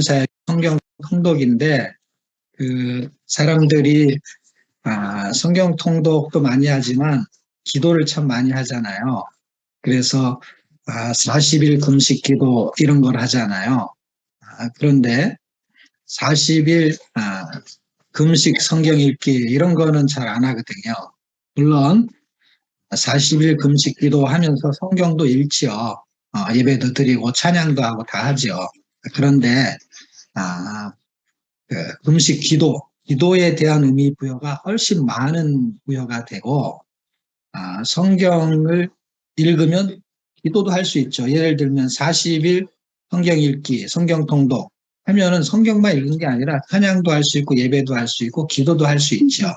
사역 성경 통독인데 그 사람들이 아, 성경 통독도 많이 하지만 기도를 참 많이 하잖아요. 그래서 아, 40일 금식 기도 이런 걸 하잖아요. 아, 그런데 40일 아, 금식 성경 읽기 이런 거는 잘 안 하거든요. 물론 40일 금식 기도 하면서 성경도 읽지요. 어, 예배도 드리고 찬양도 하고 다 하죠. 그런데 아, 그 금식 기도, 기도에 대한 의미 부여가 훨씬 많은 부여가 되고 아, 성경을 읽으면 기도도 할 수 있죠. 예를 들면 40일 성경 읽기, 성경 통독 하면은 성경만 읽는 게 아니라 찬양도 할 수 있고 예배도 할 수 있고 기도도 할 수 있죠.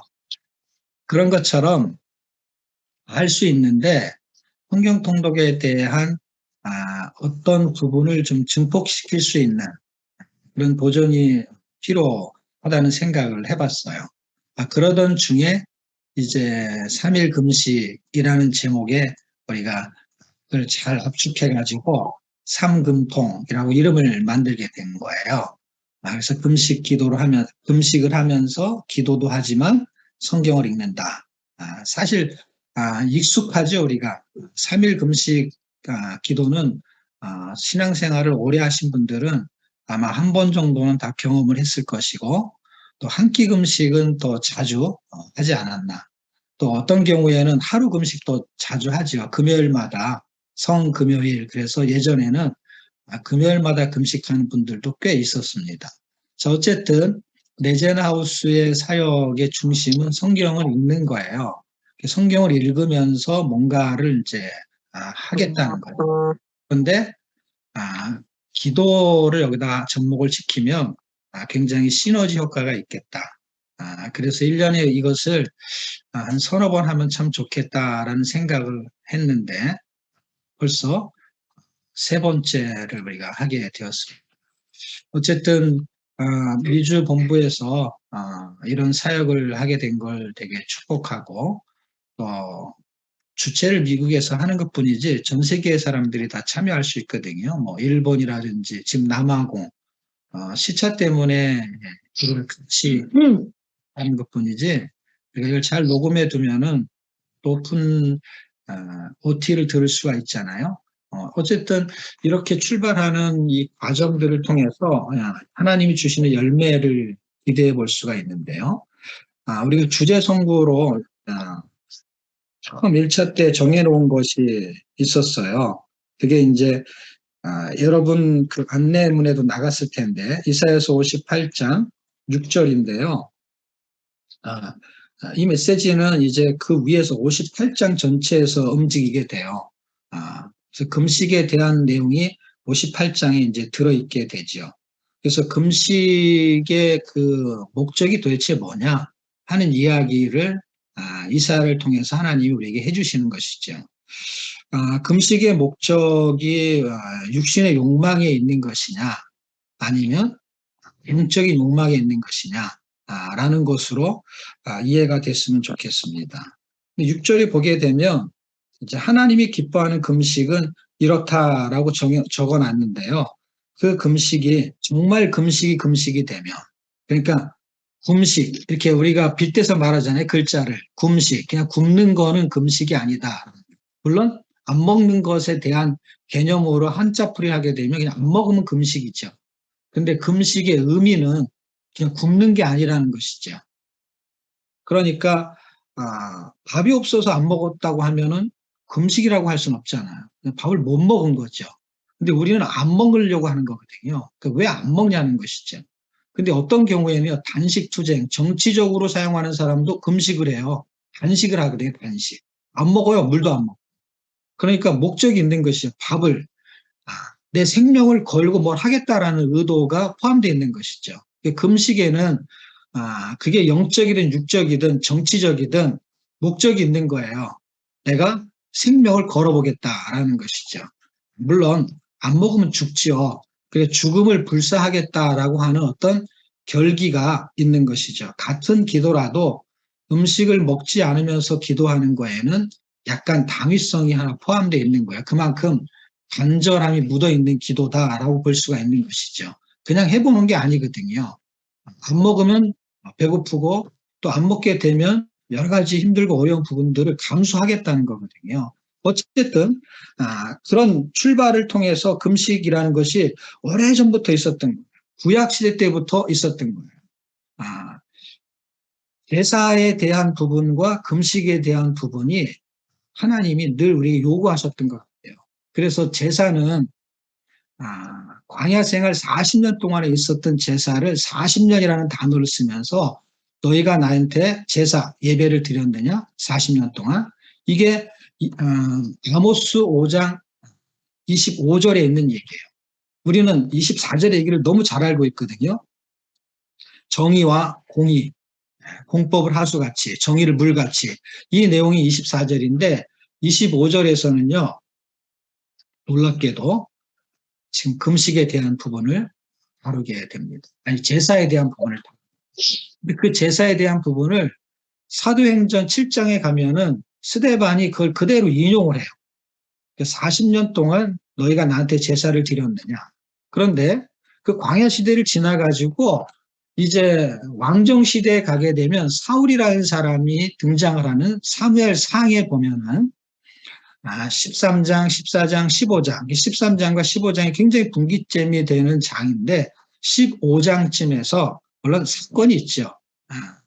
그런 것처럼 할 수 있는데 성경 통독에 대한 아, 어떤 부분을 좀 증폭시킬 수 있는 그런 도전이 필요하다는 생각을 해봤어요. 아, 그러던 중에 이제 3일 금식이라는 제목에 우리가 그걸 잘 압축해가지고 삼금통이라고 이름을 만들게 된 거예요. 아, 그래서 금식 기도를 하면 금식을 하면서 기도도 하지만 성경을 읽는다. 아, 사실 아, 익숙하죠 우리가 3일 금식 아, 기도는 아, 신앙생활을 오래 하신 분들은 아마 한 번 정도는 다 경험을 했을 것이고 또 한 끼 금식은 또 자주 어, 하지 않았나. 또 어떤 경우에는 하루 금식도 자주 하죠. 금요일마다 성금요일. 그래서 예전에는 아, 금요일마다 금식하는 분들도 꽤 있었습니다. 자, 어쨌든 레젠하우스의 사역의 중심은 성경을 읽는 거예요. 성경을 읽으면서 뭔가를 이제 아, 하겠다는 거예요. 그런데 아, 기도를 여기다 접목을 시키면 아, 굉장히 시너지 효과가 있겠다. 아, 그래서 1년에 이것을 아, 한 서너 번 하면 참 좋겠다라는 생각을 했는데 벌써 세 번째를 우리가 하게 되었습니다. 어쨌든 아, 미주 본부에서 아, 이런 사역을 하게 된 걸 되게 축복하고 또 주체를 미국에서 하는 것 뿐이지 전 세계의 사람들이 다 참여할 수 있거든요. 뭐 일본이라든지 지금 남아공 어, 시차 때문에 이걸 같이 음. 하는 것 뿐이지 이걸 잘 녹음해 두면은 높은 어, OT를 들을 수가 있잖아요. 어, 어쨌든 이렇게 출발하는 이 과정들을 통해서 하나님이 주시는 열매를 기대해 볼 수가 있는데요. 아, 우리가 주제 선구로 아, 처음 1차 때 정해놓은 것이 있었어요. 그게 이제 아, 여러분 그 안내문에도 나갔을 텐데 이사야서 58장 6절인데요. 아, 이 메시지는 이제 그 위에서 58장 전체에서 움직이게 돼요. 아, 그래서 금식에 대한 내용이 58장에 이제 들어있게 되죠. 그래서 금식의 그 목적이 도대체 뭐냐 하는 이야기를 아, 이사를 통해서 하나님이 우리에게 해주시는 것이죠. 아, 금식의 목적이 아, 육신의 욕망에 있는 것이냐 아니면 영적인 욕망에 있는 것이냐 라는 것으로 이해가 됐으면 좋겠습니다. 6절에 보게 되면 이제 하나님이 기뻐하는 금식은 이렇다라고 적어 놨는데요. 그 금식이 정말 금식이 금식이 되면 그러니까 금식. 이렇게 우리가 빗대서 말하잖아요 글자를. 금식. 그냥 굶는 거는 금식이 아니다. 물론 안 먹는 것에 대한 개념으로 한자풀이 하게 되면 그냥 안 먹으면 금식이죠. 근데 금식의 의미는 그냥 굶는 게 아니라는 것이죠. 그러니까 아, 밥이 없어서 안 먹었다고 하면은 금식이라고 할 수는 없잖아요. 밥을 못 먹은 거죠. 근데 우리는 안 먹으려고 하는 거거든요. 그러니까 왜 안 먹냐는 것이죠 근데 어떤 경우에는 단식 투쟁, 정치적으로 사용하는 사람도 금식을 해요. 단식을 하거든요, 단식. 안 먹어요, 물도 안 먹어. 그러니까 목적이 있는 것이죠. 밥을. 아, 내 생명을 걸고 뭘 하겠다라는 의도가 포함되어 있는 것이죠. 금식에는 아, 그게 영적이든 육적이든 정치적이든 목적이 있는 거예요. 내가 생명을 걸어보겠다라는 것이죠. 물론 안 먹으면 죽지요. 그래 죽음을 불사하겠다라고 하는 어떤 결기가 있는 것이죠. 같은 기도라도 음식을 먹지 않으면서 기도하는 거에는 약간 당위성이 하나 포함되어 있는 거예요. 그만큼 간절함이 묻어 있는 기도다라고 볼 수가 있는 것이죠. 그냥 해보는 게 아니거든요. 안 먹으면 배고프고 또 안 먹게 되면 여러 가지 힘들고 어려운 부분들을 감수하겠다는 거거든요. 어쨌든 아, 그런 출발을 통해서 금식이라는 것이 오래전부터 있었던 거예요. 구약시대 때부터 있었던 거예요. 아, 제사에 대한 부분과 금식에 대한 부분이 하나님이 늘 우리에게 요구하셨던 것 같아요. 그래서 제사는 아, 광야 생활 40년 동안에 있었던 제사를 40년이라는 단어를 쓰면서 너희가 나한테 제사 예배를 드렸느냐 40년 동안 이게 어, 아모스 5장 25절에 있는 얘기예요. 우리는 24절의 얘기를 너무 잘 알고 있거든요. 정의와 공의, 공법을 하수같이, 정의를 물같이 이 내용이 24절인데 25절에서는요. 놀랍게도 지금 금식에 대한 부분을 다루게 됩니다. 아니 제사에 대한 부분을 근데 그 제사에 대한 부분을 사도행전 7장에 가면은 스데반이 그걸 그대로 인용을 해요. 40년 동안 너희가 나한테 제사를 드렸느냐. 그런데 그 광야 시대를 지나가지고 이제 왕정 시대에 가게 되면 사울이라는 사람이 등장을 하는 사무엘 상에 보면은 아, 13장, 14장, 15장, 13장과 15장이 굉장히 분기점이 되는 장인데 15장쯤에서 물론 사건이 있죠. 아,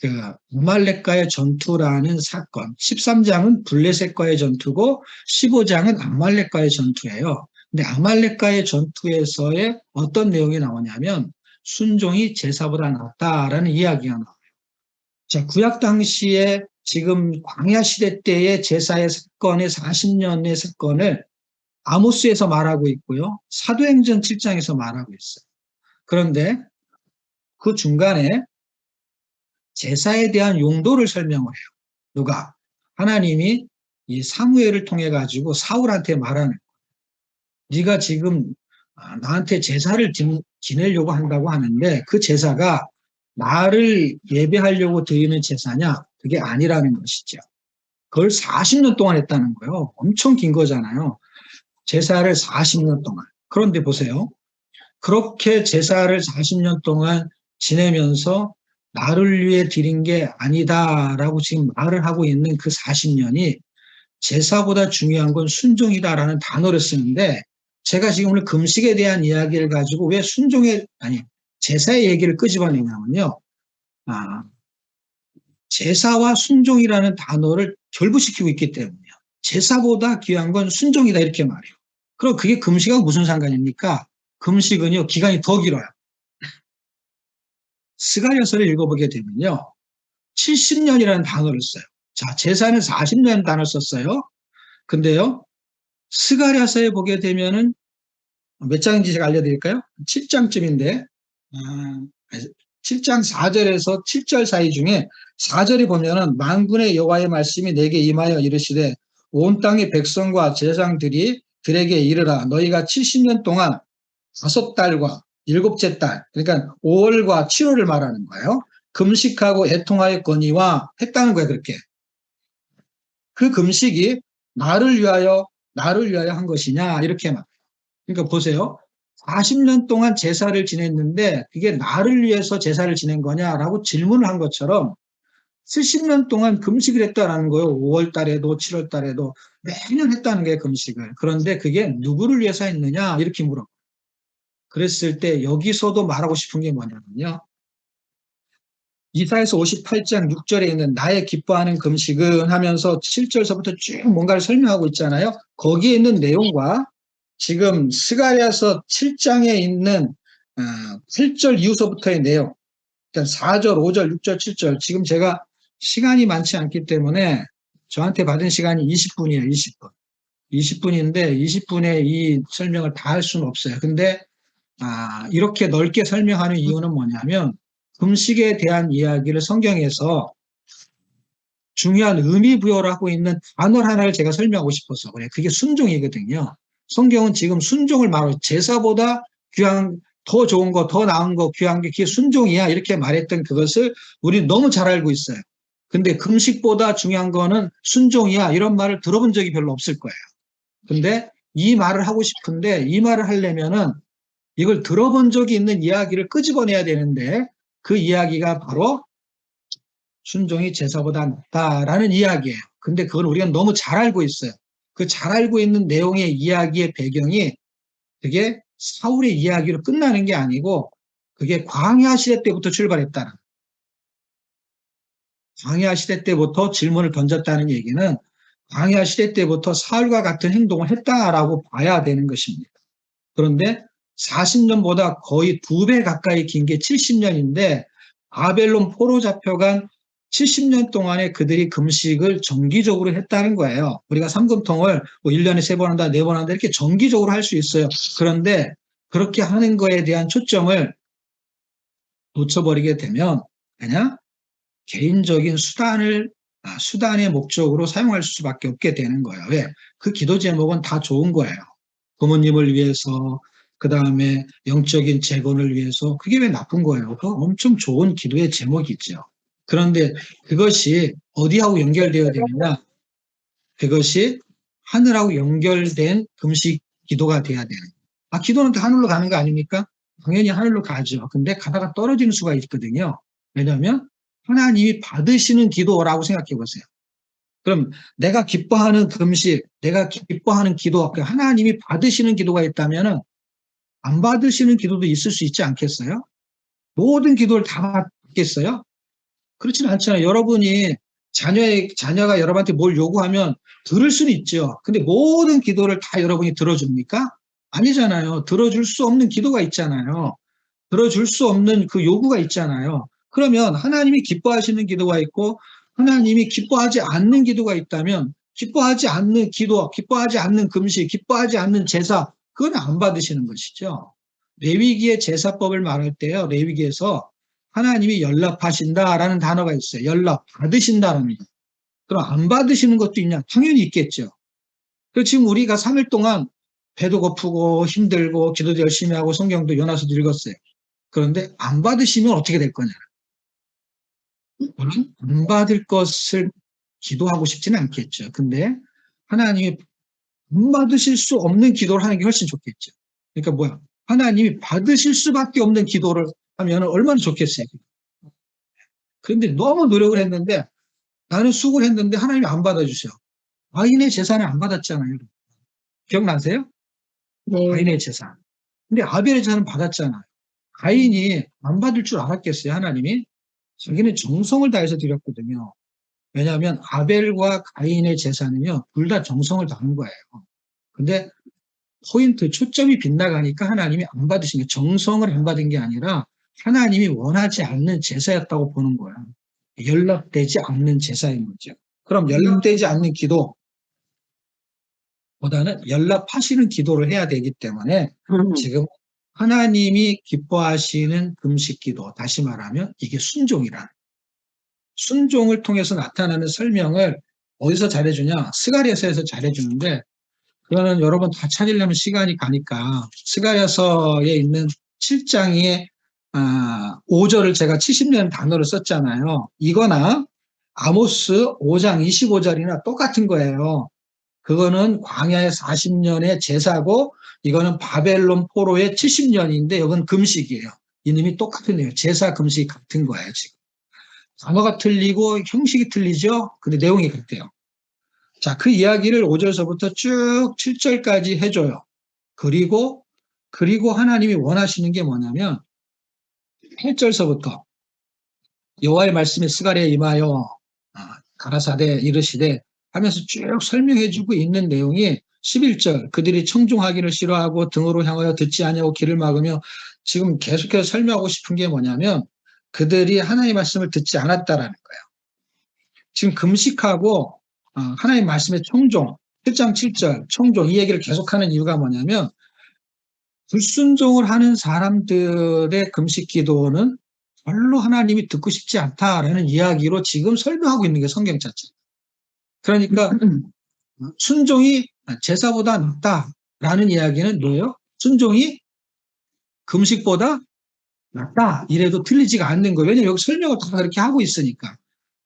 그 아말렉과의 전투라는 사건. 13장은 블레셋과의 전투고 15장은 아말렉과의 전투예요. 근데 아말렉과의 전투에서의 어떤 내용이 나오냐면 순종이 제사보다 낫다라는 이야기가 나와요. 자, 구약 당시에 지금 광야 시대 때의 제사의 사건의 40년의 사건을 아모스에서 말하고 있고요. 사도행전 7장에서 말하고 있어요. 그런데 그 중간에 제사에 대한 용도를 설명을 해요. 누가? 하나님이 이 사무엘을 통해 가지고 사울한테 말하는 거예요. 네가 지금 아, 나한테 제사를 지내려고 한다고 하는데 그 제사가 나를 예배하려고 드리는 제사냐? 그게 아니라는 것이죠. 그걸 40년 동안 했다는 거예요. 엄청 긴 거잖아요. 제사를 40년 동안. 그런데 보세요. 그렇게 제사를 40년 동안 지내면서 나를 위해 드린 게 아니다라고 지금 말을 하고 있는 그 40년이 제사보다 중요한 건 순종이다라는 단어를 쓰는데 제가 지금 오늘 금식에 대한 이야기를 가지고 왜 순종의 아니 제사의 얘기를 끄집어내냐면요. 아, 제사와 순종이라는 단어를 결부시키고 있기 때문이에요. 제사보다 귀한 건 순종이다 이렇게 말해요. 그럼 그게 금식하고 무슨 상관입니까? 금식은요 기간이 더 길어요. 스가랴서를 읽어보게 되면요. 70년이라는 단어를 써요. 자, 제사는 40년 단어 썼어요. 근데요. 스가랴서에 보게 되면은 몇 장인지 제가 알려드릴까요? 7장쯤인데 아, 7장 4절에서 7절 사이 중에 4절에 보면은 만군의 여호와의 말씀이 내게 임하여 이르시되 온 땅의 백성과 제상들이 들에게 이르라 너희가 70년 동안 다섯 달과 일곱째 달, 그러니까 5월과 7월을 말하는 거예요. 금식하고 애통하였거니와 했다는 거예요, 그렇게. 그 금식이 나를 위하여, 나를 위하여 한 것이냐, 이렇게 말. 그러니까 보세요. 40년 동안 제사를 지냈는데 그게 나를 위해서 제사를 지낸 거냐라고 질문을 한 것처럼 70년 동안 금식을 했다라는 거예요. 5월 달에도 7월 달에도 매년 했다는 게 금식을. 그런데 그게 누구를 위해서 했느냐 이렇게 물어. 그랬을 때 여기서도 말하고 싶은 게 뭐냐면요. 이사에서 58장 6절에 있는 나의 기뻐하는 금식은 하면서 7절서부터 쭉 뭔가를 설명하고 있잖아요. 거기에 있는 내용과 지금 스가랴서 7장에 있는 8절 어, 이후서부터의 내용, 일단 4절, 5절, 6절, 7절 지금 제가 시간이 많지 않기 때문에 저한테 받은 시간이 20분이에요. 20분. 20분인데 20분에 이 설명을 다 할 수는 없어요. 근데 아, 이렇게 넓게 설명하는 이유는 뭐냐면 금식에 대한 이야기를 성경에서 중요한 의미 부여를 하고 있는 단어 하나를 제가 설명하고 싶어서 그래. 그게 순종이거든요. 성경은 지금 순종을 말하고 제사보다 귀한 더 좋은 거, 더 나은 거, 귀한 게 그게 순종이야 이렇게 말했던 그것을 우리 너무 잘 알고 있어요. 근데 금식보다 중요한 거는 순종이야 이런 말을 들어본 적이 별로 없을 거예요. 근데 이 말을 하고 싶은데 이 말을 하려면은 이걸 들어본 적이 있는 이야기를 끄집어내야 되는데 그 이야기가 바로 순종이 제사보다 낫다라는 이야기예요. 근데 그건 우리가 너무 잘 알고 있어요. 그 잘 알고 있는 내용의 이야기의 배경이 그게 사울의 이야기로 끝나는 게 아니고 그게 광야 시대 때부터 출발했다는 광야 시대 때부터 질문을 던졌다는 얘기는 광야 시대 때부터 사울과 같은 행동을 했다라고 봐야 되는 것입니다. 그런데 40년보다 거의 두 배 가까이 긴 게 70년인데 아벨론 포로 잡혀간 70년 동안에 그들이 금식을 정기적으로 했다는 거예요. 우리가 삼금통을 뭐 1년에 세 번 한다, 네 번 한다 이렇게 정기적으로 할 수 있어요. 그런데 그렇게 하는 거에 대한 초점을 놓쳐버리게 되면 그냥 개인적인 수단을 아, 수단의 목적으로 사용할 수밖에 없게 되는 거예요. 왜? 그 기도 제목은 다 좋은 거예요. 부모님을 위해서 그 다음에 영적인 재건을 위해서 그게 왜 나쁜 거예요? 그 엄청 좋은 기도의 제목이죠. 그런데 그것이 어디하고 연결되어야 되느냐? 그것이 하늘하고 연결된 금식 기도가 돼야 되는. 아, 기도는 다 하늘로 가는 거 아닙니까? 당연히 하늘로 가죠. 근데 가다가 떨어지는 수가 있거든요. 왜냐하면 하나님이 받으시는 기도라고 생각해 보세요. 그럼 내가 기뻐하는 금식, 내가 기뻐하는 기도, 그 하나님이 받으시는 기도가 있다면은 안 받으시는 기도도 있을 수 있지 않겠어요? 모든 기도를 다 받겠어요? 그렇지는 않잖아요. 여러분이 자녀의, 자녀가 여러분한테 뭘 요구하면 들을 수는 있죠. 근데 모든 기도를 다 여러분이 들어줍니까? 아니잖아요. 들어줄 수 없는 기도가 있잖아요. 들어줄 수 없는 그 요구가 있잖아요. 그러면 하나님이 기뻐하시는 기도가 있고 하나님이 기뻐하지 않는 기도가 있다면 기뻐하지 않는 기도, 기뻐하지 않는 금식, 기뻐하지 않는 제사 그건 안 받으시는 것이죠. 레위기의 제사법을 말할 때요. 레위기에서 하나님이 연락하신다라는 단어가 있어요. 연락 받으신다는 거. 그럼 안 받으시는 것도 있냐? 당연히 있겠죠. 그 지금 우리가 3일 동안 배도 고프고 힘들고 기도도 열심히 하고 성경도 연화서도 읽었어요. 그런데 안 받으시면 어떻게 될 거냐? 안 받을 것을 기도하고 싶지는 않겠죠. 근데 하나님이 안 받으실 수 없는 기도를 하는 게 훨씬 좋겠죠. 그러니까 뭐야? 하나님이 받으실 수밖에 없는 기도를 하면 얼마나 좋겠어요. 그런데 너무 노력을 했는데 나는 수고를 했는데 하나님이 안 받아주세요. 아인의 재산을 안 받았잖아요. 기억나세요? 네. 가인의 재산. 근데 아벨의 재산은 받았잖아요. 가인이 안 받을 줄 알았겠어요, 하나님이? 자기는 정성을 다해서 드렸거든요. 왜냐하면 아벨과 가인의 재산은요, 둘 다 정성을 다한 거예요. 근데 포인트, 초점이 빗나가니까 하나님이 안 받으신 게 정성을 안 받은 게 아니라 하나님이 원하지 않는 제사였다고 보는 거야. 연락되지 않는 제사인 거죠. 그럼 연락되지 않는 기도, 보다는 연락하시는 기도를 해야 되기 때문에 음. 지금 하나님이 기뻐하시는 금식 기도, 다시 말하면 이게 순종이라. 순종을 통해서 나타나는 설명을 어디서 잘해주냐? 스가리아서에서 잘해주는데, 그거는 여러분 다 찾으려면 시간이 가니까, 스가리아서에 있는 7장에, 아, 5절을 제가 70년 단어를 썼잖아요. 이거나 아모스 5장 25절이나 똑같은 거예요. 그거는 광야의 40년의 제사고 이거는 바벨론 포로의 70년인데 이건 금식이에요. 이놈이 똑같은 내용. 제사 금식이 같은 거예요, 지금. 단어가 틀리고 형식이 틀리죠? 근데 내용이 같대요. 자, 그 이야기를 5절서부터 쭉 7절까지 해줘요. 그리고, 그리고 하나님이 원하시는 게 뭐냐면 8절서부터 여호와의 말씀이 스가랴에 임하여 아, 가라사대 이르시되 하면서 쭉 설명해주고 있는 내용이 11절 그들이 청중하기를 싫어하고 등으로 향하여 듣지 아니하고 길을 막으며 지금 계속해서 설명하고 싶은 게 뭐냐면 그들이 하나님의 말씀을 듣지 않았다라는 거예요. 지금 금식하고 어, 하나님 말씀의 청종 7장 7절 청종 이 얘기를 계속하는 이유가 뭐냐면 불순종을 하는 사람들의 금식 기도는 별로 하나님이 듣고 싶지 않다라는 이야기로 지금 설명하고 있는 게 성경 자체. 그러니까 순종이 제사보다 낫다라는 이야기는 뭐예요? 순종이 금식보다 낫다 이래도 틀리지가 않는 거예요. 왜냐면 여기 설명을 다 그렇게 하고 있으니까.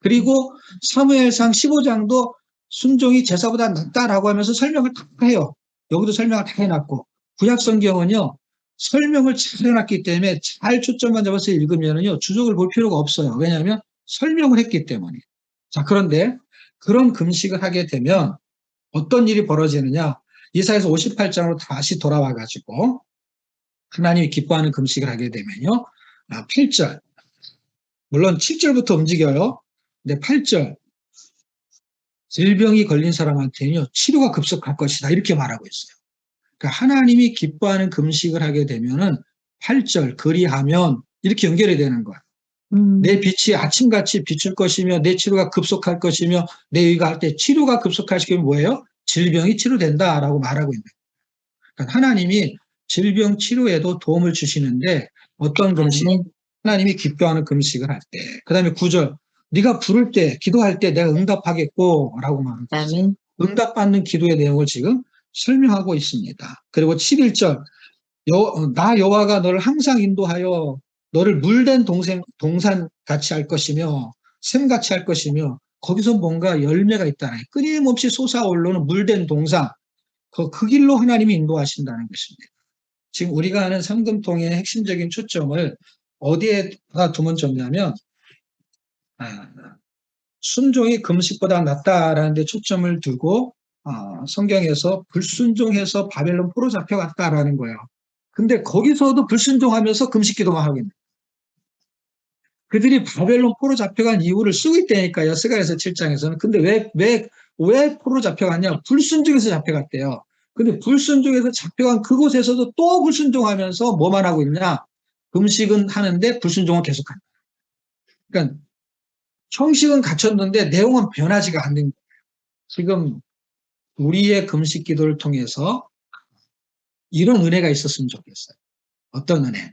그리고 사무엘상 15장도 순종이 제사보다 낫다라고 하면서 설명을 다 해요. 여기도 설명을 다 해놨고 구약 성경은요 설명을 잘 해놨기 때문에 잘 초점만 잡아서 읽으면은요, 주석을 볼 필요가 없어요. 왜냐하면 설명을 했기 때문에. 자, 그런데 그런 금식을 하게 되면 어떤 일이 벌어지느냐. 이사에서 58장으로 다시 돌아와 가지고 하나님이 기뻐하는 금식을 하게 되면요. 아, 8절. 물론 7절부터 움직여요. 근데 8절. 질병이 걸린 사람한테는요, 치료가 급속할 것이다. 이렇게 말하고 있어요. 그러니까 하나님이 기뻐하는 금식을 하게 되면은 8절, 그리하면 이렇게 연결이 되는 거야. 음. 내 빛이 아침같이 비출 것이며 내 치료가 급속할 것이며 내 의가 할 때 치료가 급속할 시면 뭐예요? 질병이 치료된다라고 말하고 있는 거예요. 그러니까 하나님이 질병 치료에도 도움을 주시는데 어떤 금식? 하나님이 기뻐하는 금식을 할 때. 그 다음에 9절. 네가 부를 때, 기도할 때 내가 응답하겠고 라고 말합니다. 응답받는 기도의 내용을 지금 설명하고 있습니다. 그리고 11절. 여, 나 여호와가 너를 항상 인도하여 너를 물된 동생, 동산 같이 할 것이며 샘 같이 할 것이며 거기서 뭔가 열매가 있다는 끊임없이 솟아오르는 물된 동산 그, 그 길로 하나님이 인도하신다는 것입니다. 지금 우리가 하는 삼금통의 핵심적인 초점을 어디에다 두면 좋냐면 아, 순종이 금식보다 낫다라는 데 초점을 두고 어, 성경에서 불순종해서 바벨론 포로 잡혀갔다라는 거예요. 근데 거기서도 불순종하면서 금식 기도만 하고 있는 그들이 바벨론 포로 잡혀간 이유를 쓰고 있다니까요. 스가에서 7장에서는. 근데 왜, 왜, 왜 포로 잡혀갔냐? 불순종해서 잡혀갔대요. 근데 불순종해서 잡혀간 그곳에서도 또 불순종하면서 뭐만 하고 있냐? 금식은 하는데 불순종은 계속한다. 그러니까 형식은 갖췄는데 내용은 변하지가 않는 거예요. 지금 우리의 금식 기도를 통해서 이런 은혜가 있었으면 좋겠어요. 어떤 은혜?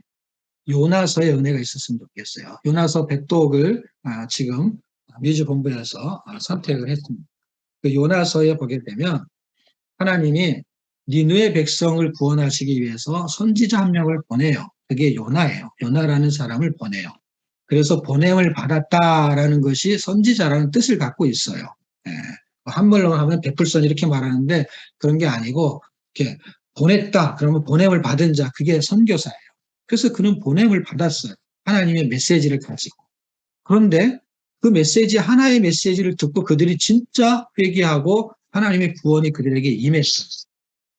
요나서의 은혜가 있었으면 좋겠어요. 요나서 백독을 아, 지금 뮤즈본부에서 아, 선택을 했습니다. 그 요나서에 보게 되면 하나님이 니누의 백성을 구원하시기 위해서 선지자 한 명을 보내요. 그게 요나예요. 요나라는 사람을 보내요. 그래서 보냄을 받았다라는 것이 선지자라는 뜻을 갖고 있어요. 예. 한말로 하면 베풀선 이렇게 말하는데 그런 게 아니고 이렇게 보냈다 그러면 보냄을 받은 자 그게 선교사예요. 그래서 그는 보냄을 받았어요. 하나님의 메시지를 가지고. 그런데 그 메시지 하나의 메시지를 듣고 그들이 진짜 회개하고 하나님의 구원이 그들에게 임했어요.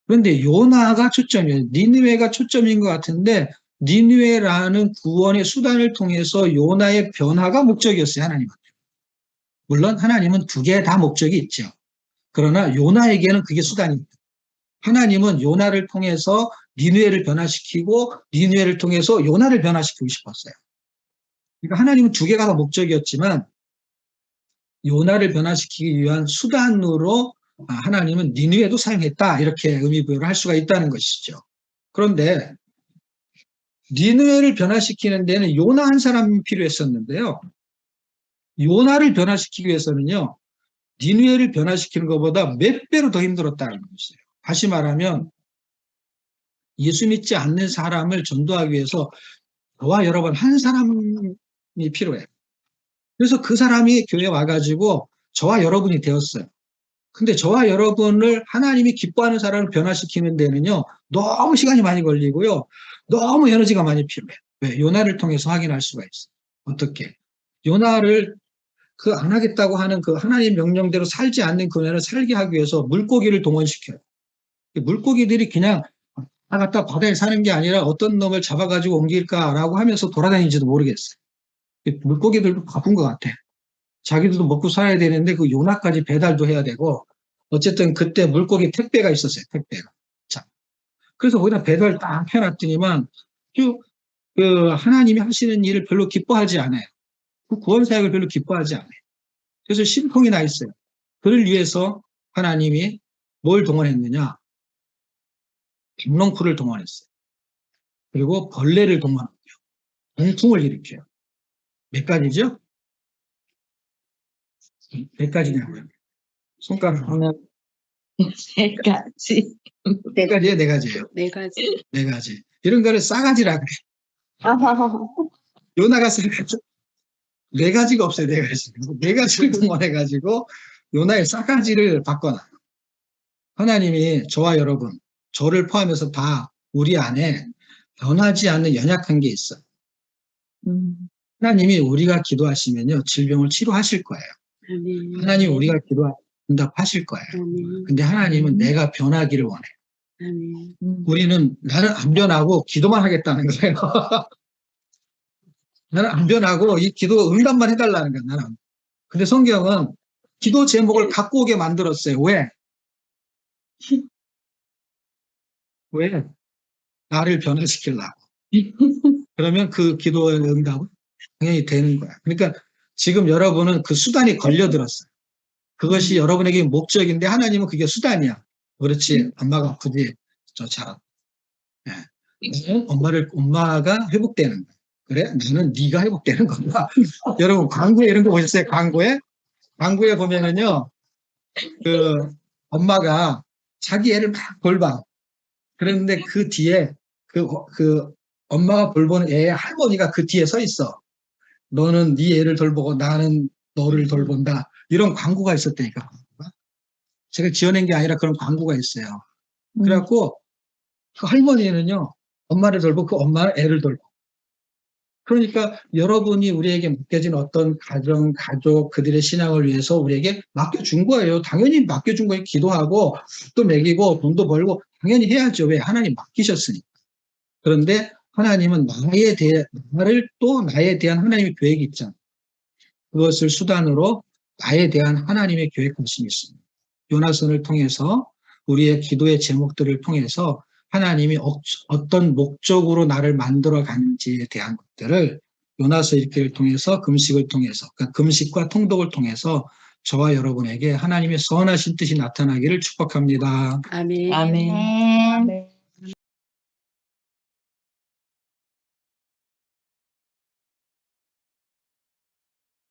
그런데 요나가 초점이에요. 니느웨가 초점인 것 같은데 니느웨라는 구원의 수단을 통해서 요나의 변화가 목적이었어요. 하나님은. 물론 하나님은 두 개 다 목적이 있죠. 그러나 요나에게는 그게 수단입니다. 하나님은 요나를 통해서 니누에를 변화시키고 니누에를 통해서 요나를 변화시키고 싶었어요. 그러니까 하나님은 두 개가 다 목적이었지만 요나를 변화시키기 위한 수단으로 아, 하나님은 니누에도 사용했다 이렇게 의미 부여를 할 수가 있다는 것이죠. 그런데 니누에를 변화시키는 데는 요나 한 사람이 필요했었는데요. 요나를 변화시키기 위해서는요. 니누에를 변화시키는 것보다 몇 배로 더 힘들었다는 것이에요. 다시 말하면 예수 믿지 않는 사람을 전도하기 위해서 저와 여러분 한 사람이 필요해요. 그래서 그 사람이 교회에 와가지고 저와 여러분이 되었어요. 근데 저와 여러분을 하나님이 기뻐하는 사람을 변화시키는 데는요, 너무 시간이 많이 걸리고요, 너무 에너지가 많이 필요해요. 왜? 요나를 통해서 확인할 수가 있어요. 어떻게? 요나를 그 안 하겠다고 하는 그 하나님 명령대로 살지 않는 그녀를 살게 하기 위해서 물고기를 동원시켜요. 물고기들이 그냥 나갔다 바다에 사는 게 아니라 어떤 놈을 잡아가지고 옮길까라고 하면서 돌아다니지도 모르겠어요. 물고기들도 바쁜 것 같아. 자기들도 먹고 살아야 되는데 그 요나까지 배달도 해야 되고 어쨌든 그때 물고기 택배가 있었어요. 택배가. 자, 그래서 거기다 배달 딱 해놨더니만 그 하나님이 하시는 일을 별로 기뻐하지 않아요. 그 구원 사역을 별로 기뻐하지 않아요. 그래서 심통이 나 있어요. 그를 위해서 하나님이 뭘 동원했느냐? 백롱쿨을 동원했어요. 그리고 벌레를 동원하고요. 동풍을 일으켜요. 몇 가지죠? 몇 가지냐고요? 손가락 하나, 세 가지. 네 가지예요, 네 가지예요. 네 가지. 네 가지. 이런 거를 싸가지라 그래. 요나가 싸가지. 네 가지가 없어요, 네 가지. 네 가지를 동원해가지고 요나의 싸가지를 바꿔놔. 하나님이 저와 여러분, 저를 포함해서 다 우리 안에 변하지 않는 연약한 게 있어 요. 음. 하나님이 우리가 기도하시면요, 질병을 치료하실 거예요. 아멘. 하나님 우리가 기도 응답하실 거예요. 아멘. 근데 하나님은 내가 변하기를 원해. 아멘. 음. 우리는 나는 안 변하고 기도만 하겠다는 거예요. 나는 안 변하고 이 기도 응답만 해달라는 거야, 나는. 근데 성경은 기도 제목을 갖고 오게 만들었어요. 왜? 왜? 나를 변화시키려고. 그러면 그 기도의 응답은 당연히 되는 거야. 그러니까 지금 여러분은 그 수단이 걸려들었어요. 그것이 여러분에게 목적인데 하나님은 그게 수단이야. 그렇지. 엄마가 아프지. 쫓아. 예. 엄마를, 엄마가 회복되는 거야. 그래? 나는 네가 회복되는 거야. 여러분, 광고에 이런 거 보셨어요? 광고에? 광고에 보면은요, 그, 엄마가 자기 애를 막 돌봐. 그런데 그 뒤에, 그, 그, 엄마가 돌보는 애의 할머니가 그 뒤에 서 있어. 너는 네 애를 돌보고 나는 너를 돌본다. 이런 광고가 있었다니까. 제가 지어낸 게 아니라 그런 광고가 있어요. 그래갖고 그 할머니는요, 엄마를 돌보고 그 엄마는 애를 돌보. 그러니까 여러분이 우리에게 맡겨진 어떤 가정, 가족, 그들의 신앙을 위해서 우리에게 맡겨준 거예요. 당연히 맡겨준 거에 기도하고 또 먹이고 돈도 벌고 당연히 해야죠. 왜? 하나님 맡기셨으니까. 그런데 하나님은 나에 대해, 나를 또 나에 대한 하나님의 계획이 있잖아요. 그것을 수단으로 나에 대한 하나님의 계획관심이 있습니다. 요나선을 통해서 우리의 기도의 제목들을 통해서 하나님이 어- 어떤 목적으로 나를 만들어 가는지에 대한 것들을 요나서 읽기를 통해서 금식을 통해서 그러니까 금식과 통독을 통해서 저와 여러분에게 하나님의 선하신 뜻이 나타나기를 축복합니다. 아멘. 아멘.